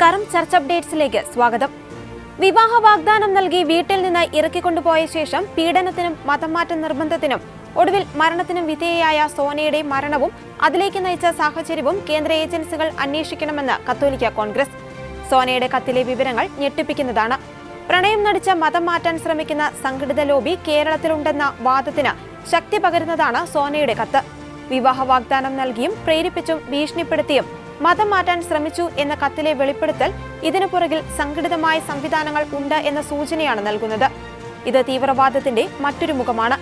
നമസ്കാരം. ചർച്ച അപ്ഡേറ്റ്സിലേക്ക് സ്വാഗതം. വിവാഹ വാഗ്ദാനം നൽകി വീട്ടിൽ നിന്ന് ഇറക്കിക്കൊണ്ടുപോയ ശേഷം പീഡനത്തിനും മതം മാറ്റ നിർബന്ധത്തിനും ഒടുവിൽ മരണത്തിനും വിധേയയായ സോനയുടെ മരണവും അതിലേക്ക് നയിച്ച സാഹചര്യവും കേന്ദ്ര ഏജൻസികൾ അന്വേഷിക്കണമെന്ന് കത്തോലിക്ക കോൺഗ്രസ്. സോനയുടെ കത്തിലെ വിവരങ്ങൾ ഞെട്ടിപ്പിക്കുന്നതാണ്. പ്രണയം നടിച്ച മതം മാറ്റാൻ ശ്രമിക്കുന്ന സംഘടിത ലോബി കേരളത്തിലുണ്ടെന്ന വാദത്തിന് ശക്തി പകരുന്നതാണ് സോനയുടെ കത്ത്. വിവാഹ വാഗ്ദാനം നൽകിയും പ്രേരിപ്പിച്ചും ഭീഷണിപ്പെടുത്തിയും മതം മാറ്റാൻ ശ്രമിച്ചു എന്ന കത്തിലെ വെളിപ്പെടുത്തൽ ഇതിനു പുറകിൽ സംഘടിതമായ സംവിധാനങ്ങൾ ഉണ്ട് എന്ന സൂചനയാണ് നൽകുന്നത്. ഇത് തീവ്രവാദത്തിന്റെ മറ്റൊരു മുഖമാണ്.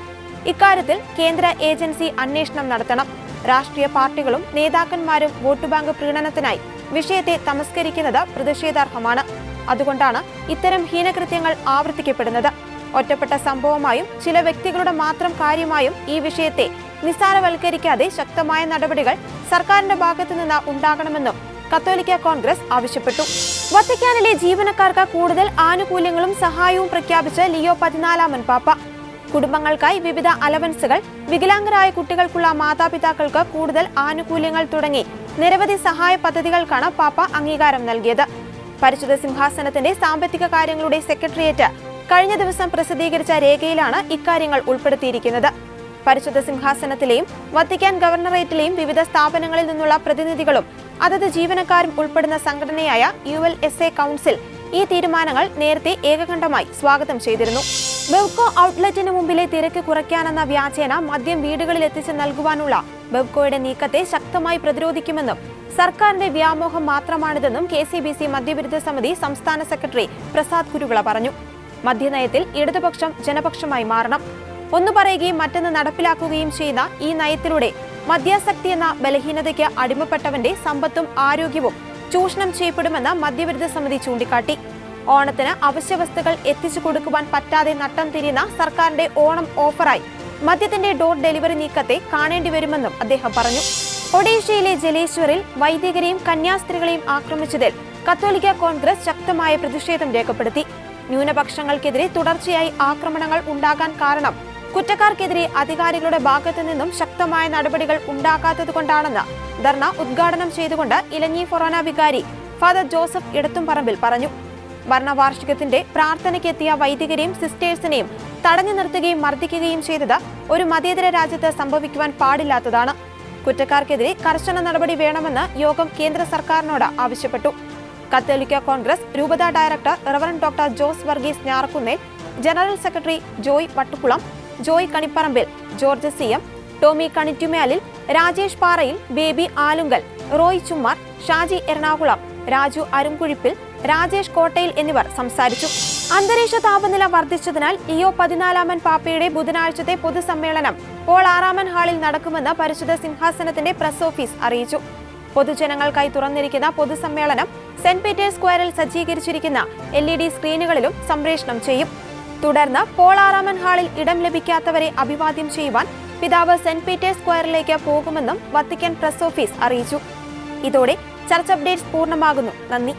ഇക്കാര്യത്തിൽ കേന്ദ്ര ഏജൻസി അന്വേഷണം നടത്തണം. രാഷ്ട്രീയ പാർട്ടികളും നേതാക്കന്മാരും വോട്ട് ബാങ്ക് പ്രീണനത്തിനായി വിഷയത്തെ തമസ്കരിക്കുന്നത് പ്രതിഷേധാർഹമാണ്. അതുകൊണ്ടാണ് ഇത്തരം ഹീനകൃത്യങ്ങൾ ആവർത്തിക്കപ്പെടുന്നത്. ഒറ്റപ്പെട്ട സംഭവമായും ചില വ്യക്തികളുടെ മാത്രം കാര്യമായും ഈ വിഷയത്തെ നിസ്സാരവൽക്കരിക്കാതെ ശക്തമായ നടപടികൾ സർക്കാരിന്റെ ഭാഗത്തു നിന്ന് ഉണ്ടാകണമെന്നും കത്തോലിക്ക കോൺഗ്രസ് ആവശ്യപ്പെട്ടു. വത്തിക്കാനിലെ ജീവനക്കാർക്ക് കൂടുതൽ ആനുകൂല്യങ്ങളും സഹായവും പ്രഖ്യാപിച്ച ലിയോ പതിനാലാമൻ പാപ്പ. കുടുംബങ്ങൾക്കായി വിവിധ അലവൻസുകൾ വികലാംഗരായ കുട്ടികൾക്കുള്ള മാതാപിതാക്കൾക്ക് കൂടുതൽ ആനുകൂല്യങ്ങൾ തുടങ്ങി നിരവധി സഹായ പദ്ധതികൾക്കാണ് പാപ്പ അംഗീകാരം നൽകിയത്. പരിശുദ്ധ സിംഹാസനത്തിന്റെ സാമ്പത്തിക കാര്യങ്ങളുടെ സെക്രട്ടേറിയറ്റ് കഴിഞ്ഞ ദിവസം പ്രസിദ്ധീകരിച്ച രേഖയിലാണ് ഇക്കാര്യങ്ങൾ ഉൾപ്പെടുത്തിയിരിക്കുന്നത്. പരിശുദ്ധ സിംഹാസനത്തിലെയും വത്തിക്കാൻ ഗവർണറേറ്റിലെയും വിവിധ സ്ഥാപനങ്ങളിൽ നിന്നുള്ള പ്രതിനിധികളും അതത് ജീവനക്കാരും ഉൾപ്പെടുന്ന സംഘടനയായ U L S A council ഈ തീരുമാനങ്ങൾ നേരത്തെ ഏകകണ്ഠമായി സ്വാഗതം ചെയ്തിരുന്നു. ബെവ്കോ ഔട്ട്ലെറ്റിന് മുമ്പിലെ തിരക്ക് കുറയ്ക്കാനെന്ന വ്യാജേന മദ്യം വീടുകളിൽ എത്തിച്ച് നൽകുവാനുള്ള ബെവ്കോയുടെ നീക്കത്തെ ശക്തമായി പ്രതിരോധിക്കുമെന്നും സർക്കാരിന്റെ വ്യാമോഹം മാത്രമാണിതെന്നും കെ സി ബി സി മദ്യവിരുദ്ധ സമിതി സംസ്ഥാന സെക്രട്ടറി പ്രസാദ് കുരുവിള പറഞ്ഞു. മദ്യനയത്തിൽ ഇടതുപക്ഷം ജനപക്ഷമായി മാറണം. ഒന്ന് പറയുകയും മറ്റൊന്ന് നടപ്പിലാക്കുകയും ചെയ്യുന്ന ഈ നയത്തിലൂടെ മദ്യാസക്തി എന്ന ബലഹീനതയ്ക്ക് അടിമപ്പെട്ടവന്റെ സമ്പത്തും ആരോഗ്യവും ചൂഷണം ചെയ്യപ്പെടുമെന്ന് മദ്യവിരുദ്ധ സമിതി ചൂണ്ടിക്കാട്ടി. ഓണത്തിന് അവശ്യ വസ്തുക്കൾ എത്തിച്ചു കൊടുക്കുവാൻ പറ്റാതെ നട്ടം തിരിയുന്ന സർക്കാരിന്റെ ഓണം ഓഫറായി മദ്യത്തിന്റെ ഡോർ ഡെലിവറി നീക്കത്തെ കാണേണ്ടി വരുമെന്നും അദ്ദേഹം പറഞ്ഞു. ഒഡീഷയിലെ ജലേശ്വറിൽ വൈദികരെയും കന്യാസ്ത്രീകളെയും ആക്രമിച്ചതിൽ കത്തോലിക്ക കോൺഗ്രസ് ശക്തമായ പ്രതിഷേധം രേഖപ്പെടുത്തി. ന്യൂനപക്ഷങ്ങൾക്കെതിരെ തുടർച്ചയായി ആക്രമണങ്ങൾ ഉണ്ടാകാൻ കാരണം കുറ്റക്കാർക്കെതിരെ അധികാരികളുടെ ഭാഗത്തു നിന്നും ശക്തമായ നടപടികൾ ഉണ്ടാകാത്തതുകൊണ്ടാണെന്ന് ധർണ ഉദ്ഘാടനം ചെയ്തുകൊണ്ട് ഇലഞ്ഞി ഫൊറോന വികാരി ഫാദർ ജോസഫ് ഇടത്തുംപറമ്പിൽ പറഞ്ഞു. മരണവാർഷികത്തിന്റെ പ്രാർത്ഥനയ്ക്കെത്തിയ വൈദികരെയും സിസ്റ്റേഴ്സിനെയും തടഞ്ഞു നിർത്തുകയും മർദ്ദിക്കുകയും ചെയ്തത് ഒരു മതേതര രാജ്യത്ത് സംഭവിക്കുവാൻ പാടില്ലാത്തതാണ്. കുറ്റക്കാർക്കെതിരെ കർശന നടപടി വേണമെന്ന് യോഗം കേന്ദ്ര സർക്കാരിനോട് ആവശ്യപ്പെട്ടു. കത്തോലിക്ക കോൺഗ്രസ് രൂപത director reverend doctor Jose Varghese Njarakkunnel general secretary Joy Vattukulam Joy Kaniparambil George C M Tomy Kanittumelil Rajesh Parayil Baby Alunkal Roy Chummar Shaji Ernakulam Raju Arumkuzhippil Rajesh Kottayil എന്നിവർ സംസാരിച്ചു. അന്തരീക്ഷ താപനില വർദ്ധിച്ചതിനാൽ ലിയോ പതിനാലാമൻ പാപ്പയുടെ ബുധനാഴ്ചത്തെ പൊതുസമ്മേളനം Paul ആറാമൻ ഹാളിൽ നടക്കുമെന്ന് പരിശുദ്ധ സിംഹാസനത്തിന്റെ പ്രസ് ഓഫീസ് അറിയിച്ചു. പൊതുജനങ്ങൾക്കായി തുറന്നിരിക്കുന്ന പൊതുസമ്മേളനം സെന്റ് പീറ്റേഴ്സ് സ്ക്വയറിൽ സജ്ജീകരിച്ചിരിക്കുന്ന എൽ ഇ ഡി സ്ക്രീനുകളിലും സംപ്രേഷണം ചെയ്യും. തുടർന്ന് പോളാറാമൻ ഹാളിൽ ഇടം ലഭിക്കാത്തവരെ അഭിവാദ്യം ചെയ്യുവാൻ പിതാവ് സെന്റ് പീറ്റേഴ്സ് സ്ക്വയറിലേക്ക് പോകുമെന്നും വത്തിക്കാൻ പ്രസ് ഓഫീസ് അറിയിച്ചു. ഇതോടെ ചർച്ച് അപ്ഡേറ്റ്സ് പൂർണമാകുന്നു. നന്ദി.